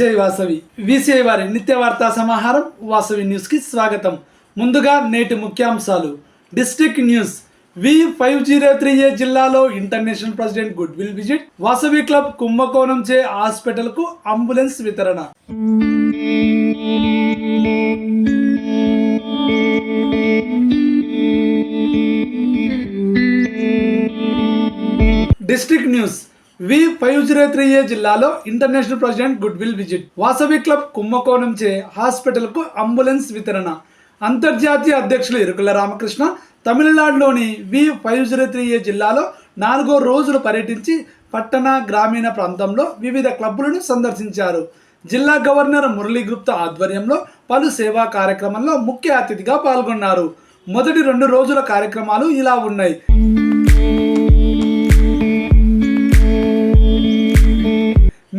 జై వాసవి. విసిఐ వారి నిత్య వార్తా సమాహారం వాసవి న్యూస్కి స్వాగతం. ముందుగా నేటి ముఖ్యాంశాలు. District news. V five zero three A జిల్లాలో international president goodwill visit. Vasavi club Kumbakonam చే హాస్పిటల్కు అంబులెన్స్ వితరణ. District news. V five zero three A జిల్లాలో international president goodwill visit. Vasavi club Kumbakonam చే హాస్పిటల్కు అంబులెన్స్ వితరణ. అంతర్జాతీయ అధ్యక్షులు ఇరుకుల రామకృష్ణ తమిళనాడులోని V five zero three A జిల్లాలో నాలుగో రోజులు పర్యటించి పట్టణ గ్రామీణ ప్రాంతంలో వివిధ క్లబ్బులను సందర్శించారు. జిల్లా గవర్నర్ మురళీ గుప్తా ఆధ్వర్యంలో పలు సేవా కార్యక్రమంలో ముఖ్య అతిథిగా పాల్గొన్నారు. మొదటి రెండు రోజుల కార్యక్రమాలు ఇలా ఉన్నాయి.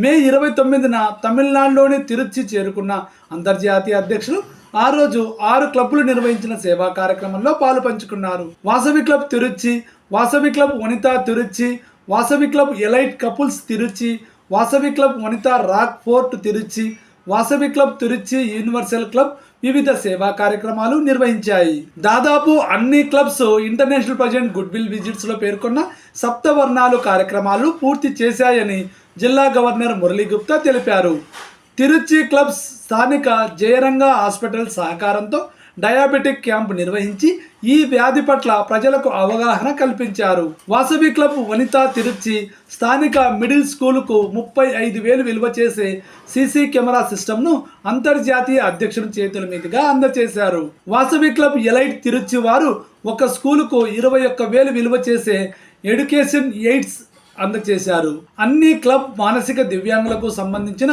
మే ఇరవై తొమ్మిదిన తమిళనాడులోని తిరుచి చేరుకున్న అంతర్జాతీయ అధ్యక్షులు ఆ రోజు ఆరు క్లబ్లు నిర్వహించిన సేవా కార్యక్రమంలో పాలు పంచుకున్నారు. Vasavi club Tiruchi Vasavi club Vanitha Tiruchi Vasavi club elite couples Tiruchi Vasavi club Vanitha Rock Fort Tiruchi Vasavi club Tiruchi universal club వివిధ సేవా కార్యక్రమాలు నిర్వహించాయి. దాదాపు అన్ని clubs international present goodwill విజిట్స్లో పేర్కొన్న సప్తవర్ణాలు కార్యక్రమాలు పూర్తి చేశాయని జిల్లా గవర్నర్ మురళీ గుప్తా తెలిపారు. తిరుచి క్లబ్స్ స్థానిక జయరంగ హాస్పిటల్ సహకారంతో డయాబెటిక్ క్యాంప్ నిర్వహించి ఈ వ్యాధి పట్ల ప్రజలకు అవగాహన కల్పించారు. వాసవి క్లబ్ వనిత తిరుచి స్థానిక మిడిల్ స్కూలుకు ముప్పై ఐదు వేలు విలువ చేసే సీసీ కెమెరా సిస్టమ్ను అంతర్జాతీయ అధ్యక్షుని చేతుల మీదుగా అందజేశారు వాసవి క్లబ్ ఎలైట్ తిరుచి వారు ఒక స్కూలుకు ఇరవై ఒక్క వేలు విలువ చేసే ఎడ్యుకేషన్ ఎయిడ్స్ అందజేశారు. అన్ని క్లబ్ మానసిక దివ్యాంగులకు సంబంధించిన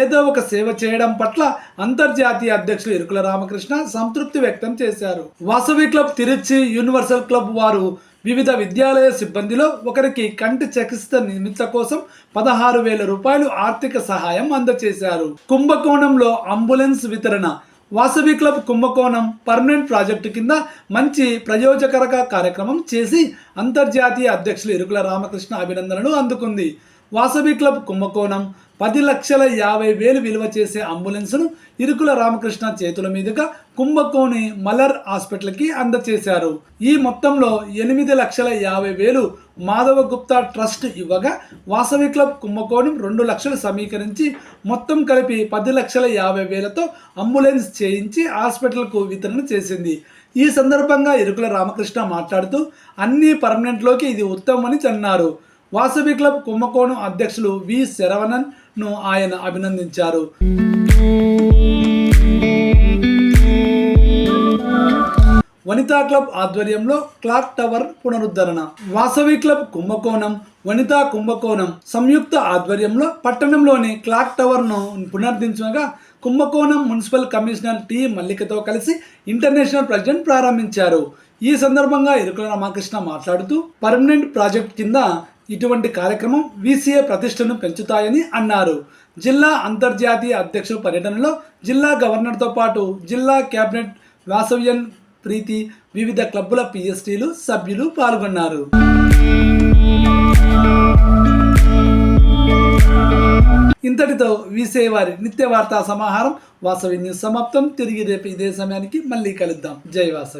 ఏదో ఒక సేవ చేయడం పట్ల అంతర్జాతీయ అధ్యక్షులు ఇరుకుల రామకృష్ణ సంతృప్తి వ్యక్తం చేశారు. Vasavi club Tiruchi universal club వారు వివిధ విద్యాలయ సిబ్బందిలో ఒకరికి కంటి చికిత్స నిమిత్త కోసం పదహారు వేల రూపాయలు ఆర్థిక సహాయం అందజేశారు. కుంభకోణంలో అంబులెన్స్ వితరణ Vasavi club Kumbakonam permanent project కింద మంచి ప్రయోజకరక కార్యక్రమం చేసి అంతర్జాతీయ అధ్యక్షులు ఇరుకుల రామకృష్ణ అభినందనలు అందుకుంది. వాసవి క్లబ్ కుంభకోణం పది లక్షల యాభై వేలు విలువ చేసే అంబులెన్స్ను ఇరుకుల రామకృష్ణ చేతుల మీదుగా కుంభకోణి మలర్ హాస్పిటల్కి అందజేశారు ఈ మొత్తంలో ఎనిమిది లక్షల యాభై వేలు మాధవ గుప్తా ట్రస్ట్ ఇవ్వగా వాసవి క్లబ్ కుంభకోణం రెండు లక్షలు సమీకరించి మొత్తం కలిపి పది లక్షల యాభై వేలతో అంబులెన్స్ చేయించి హాస్పిటల్కు వితరణ చేసింది. ఈ సందర్భంగా ఇరుకుల రామకృష్ణ మాట్లాడుతూ అన్ని పర్మనెంట్లోకి ఇది ఉత్తమమని అన్నారు. వాసవి క్లబ్ కుంభకోణం అధ్యక్షులు వి శరవణన్ను ఆయన అభినందించారు. వనితా క్లబ్ ఆధ్వర్యంలో క్లాక్ టవర్ పునరుద్ధరణ. వాసవి క్లబ్ కుంభకోణం వనితా కుంభకోణం సంయుక్త ఆధ్వర్యంలో పట్టణంలోని క్లాక్ టవర్ను పునరుద్ధరించగా కుంభకోణం మున్సిపల్ కమిషనర్ టి మల్లికతో కలిసి ఇంటర్నేషనల్ ప్రెసిడెంట్ ప్రారంభించారు. ఈ సందర్భంగా ఇరుకుల రామకృష్ణ మాట్లాడుతూ పర్మనెంట్ ప్రాజెక్ట్ కింద ఇటువంటి కార్యక్రమం వీసీఏ ప్రతిష్టను పెంచుతాయని అన్నారు. జిల్లా అంతర్జాతీయ అధ్యక్ష పర్యటనలో జిల్లా గవర్నర్తో పాటు జిల్లా కేబినెట్ వాసవ్యన్ ప్రీతి వివిధ క్లబ్బుల పిఎస్టీలు సభ్యులు పాల్గొన్నారు. ఇంతటితో వీసే వారి నిత్య వార్తా సమాహారం వాసవి న్యూస్ సమాప్తం. తిరిగి రేపు ఇదే సమయానికి మళ్ళీ కలుద్దాం. జై వాసవి.